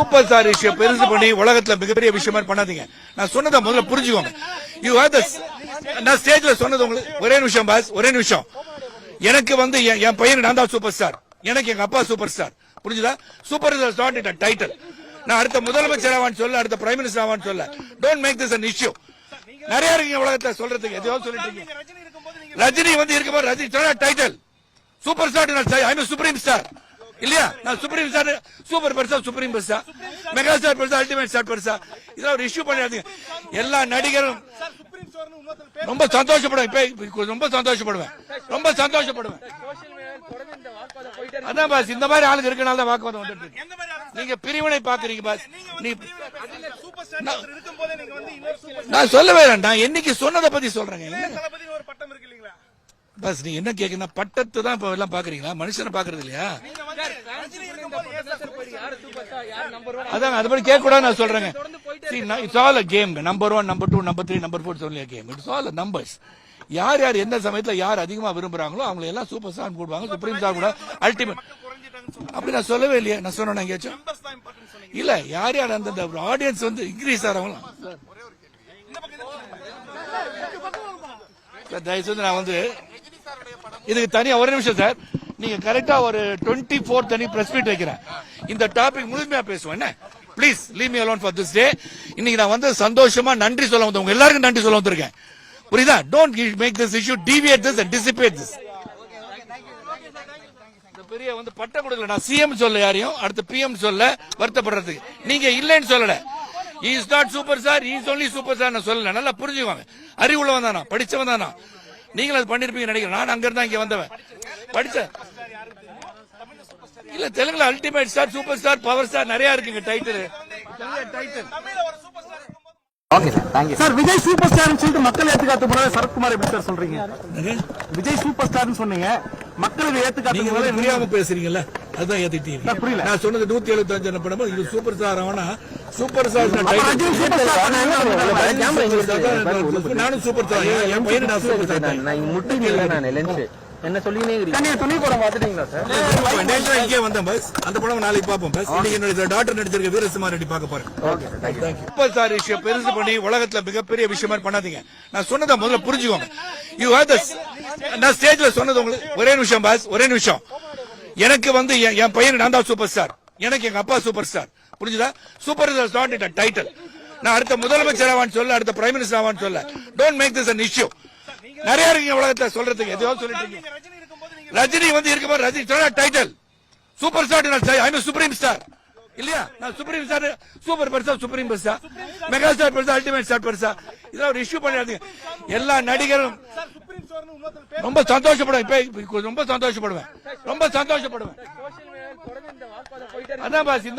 Super star விஷயம் பெருசு பண்ணி உலகத்துல மிகப்பெரிய விஷயம் பண்ணாதீங்க. நான் சொன்னதை முதல்ல புரிஞ்சுக்கோங்க. யூ ஹேவ் தஸ் நான் ஸ்டேஜ்ல சொன்னது உங்களுக்கு ஒரே நிமிஷம் பாஸ் ஒரே நிமிஷம். எனக்கு வந்து என் பையன் நான் தான் சூப்பர் ஸ்டார் எனக்கு எங்க அப்பா சூப்பர் ஸ்டார் புரிஞ்சுதா? Super star not it title நான் அடுத்த முதலமைச்சர் ஆவான்னு சொல்ல அடுத்த பிரைம் மினிஸ்டர் ஆவான்னு சொல்ல don't make this an issue நிறைய இருக்கீங்க உலகத்துல சொல்றதுக்கு எதையோ சொல்லிட்டு ரஜினி வந்து இருக்கும்போது Rajini title super star I supreme star இல்லையா? நான் சுப்ரீம் ஸ்டார் சூப்பர் பெருசா சுப்ரீம் பெருசா. மெகா ஸ்டார் பெருசா அல்டிமேட் ஸ்டார் பெருசா. இதெல்லாம் ஒரு இஷ்யூ பண்ணாதீங்க எல்லா நடிகரும் ரொம்ப சந்தோஷப்படுவேன். இப்ப ரொம்ப சந்தோஷப்படுவேன். ரொம்ப சந்தோஷப்படுவேன். அதான் பாஸ் இந்த மாதிரி ஆளுங்க இருக்கனால தான் வாக்குவாதம் வந்துட்டு நீங்க பிரிவினை பாக்குறீங்க பாஸ். நீ நான் சொல்லவே நான் என்னைக்கு சொன்னதை பத்தி சொல்றேங்க ஸ்டார் தளபதி ஒரு பட்டம் இருக்கு இல்லீங்களா பாஸ் நீ என்ன கேக்குறீங்க பட்டத்தை தான் இப்ப எல்லாம் பாக்குறீங்களா மனுஷனை பாக்குறது இல்லையா அதான் அது மாதிரி கேட்க கூடாது நான் சொல்றேங்க it's all a game number one number two number three number four சொல்லி கேம் இட்ஸ் ஆல் நம்பர்ஸ் யார் யார் எந்த சமயத்துல யார் அதிகமா விரும்புறாங்களோ அவங்க எல்லாம் சூப்பர் ஸ்டார் போடுவாங்க சுப்ரீம் ஸ்டார் கூட அல்டிமேட் அப்படி நான் சொல்லவே இல்லையே நான் சொன்னேன் எங்கேயாச்சும் நம்பர்ஸ் தான் இம்பார்ட்டன்ட் சொன்னீங்க இல்ல யார் யார் அந்த ஆடியன்ஸ் வந்து இன்க்ரீஸ் ஆகிறவங்களும் சார், தயவு செய்து நான் வந்து இதுக்கு தனியா ஒரு நிமிஷம் சார். நீங்க கரெக்டா ஒரு டுவெண்ட்டி ஃபோர் தனி பிரஸ் மீட் வைக்கிறேன். இந்த டாபிக் முழுமையா பேசுவேன் என்ன? Please leave me alone for this day இன்னைக்கு நான் வந்து சந்தோஷமா நன்றி சொல்ல வந்து உங்க எல்லாருக்கும் நன்றி சொல்ல வந்திருக்கேன். புரியுதா? Don't make this issue deviate this and dissipate this பெரிய வந்து பட்டம் கொடுக்கல. நான் சிஎம் சொல்ல யாரையும் அடுத்து பிஎம் சொல்ல வருத்தப்படுறதுக்கு. நீங்க இல்லைன்னு சொல்லல. Is not super sir is only super sir நான் சொல்லல. நல்லா புரிஞ்சுக்கோங்க. அறிவுள்ளவன் தானா படிச்சவன் தானா நீங்களும் அது பண்ணிருப்பீங்க நினைக்கிறேன். நான் அங்க இருந்தா இங்க வந்தவன். படிச்ச இல்ல தெலுங்குல ultimate star super star power star நிறைய இருக்குங்க டைட்டில் டைட்டில் தமிழ்ல ஒரு சூப்பர் ஸ்டார் இருக்கும்போது ஓகே சார் விஜய் சூப்பர் ஸ்டார்னு சொல்லிட்டு மக்கள் ஏத்துக்காத்த போறாரு சரத்குமார் எப்படி சார் சொல்றீங்க? விஜய் சூப்பர் ஸ்டார்னு சொன்னீங்க. மக்கள் ஏத்துக்காத்த புரியாம பேசுறீங்க அதுதான் ஏத்திட்டீங்க. சார், புரியல. நான் சொன்னது நூத்தி எழுபத்தி அஞ்சு படம் இது சூப்பர் ஸ்டார் ஆனா சூப்பர் ஸ்டார். நானும் சூப்பர் ஸ்டார் என் பையனை நான் சூப்பர் ஸ்டார் நான் நான் லென்ஸ் என்ன சொல்லினே இருக்கீங்க நீங்க துணி படம் பாத்துட்டீங்களா சார் நேற்று இங்கே வந்தேன் பஸ் அந்த படம் நாளைக்கு பார்ப்போம் பஸ் இன்னைக்கு என்னோட டாக்டர் நடிச்சிருக்க வீரசுமார் ரெட்டி பார்க்க போறேன் okay sir thank you super star விஷயம் பெருசு பண்ணி உலகத்துல மிகப்பெரிய விஷயம் மாதிரி பண்ணாதீங்க நான் சொன்னதை முதல்ல புரிஞ்சுக்கோங்க யூ ஹேவ் தஸ் நான் ஸ்டேஜ்ல சொன்னது உங்களுக்கு ஒரே நிமிஷம் பாஸ் ஒரே நிமிஷம் எனக்கு வந்து என் என் பையன் நான் தான் சூப்பர் ஸ்டார் எனக்கு எங்க அப்பா சூப்பர் ஸ்டார் புரிஞ்சுதா? Super star not it title நான் அடுத்த முதலமைச்சர் ஆவான்னு சொல்ல அடுத்த பிரைம் மினிஸ்டர் ஆவான்னு சொல்ல. Don't make this an issue நிறைய இருக்கீங்க உலகத்தை சொல்றதுக்கு எதையோ சொல்லிட்டு இருக்கீங்க. நீங்க ரஜினி இருக்கும்போது ரஜினி வந்து இருக்கும்போது Rajini title super star I supreme star இல்லையா? நான் சுப்ரீம் ஸ்டார் சூப்பர் பெருசா சுப்ரீம் பெருசா. மெகா ஸ்டார் பெருசா அல்டிமேட் ஸ்டார் பெருசா. இதெல்லாம் ஒரு இஷ்யூ பண்ணாதீங்க எல்லா நடிகரும் ரொம்ப சந்தோஷப்படுவேன். இப்ப ரொம்ப சந்தோஷப்படுவேன். ரொம்ப சந்தோஷப்படுவேன். அதான் பாஸ் இந்த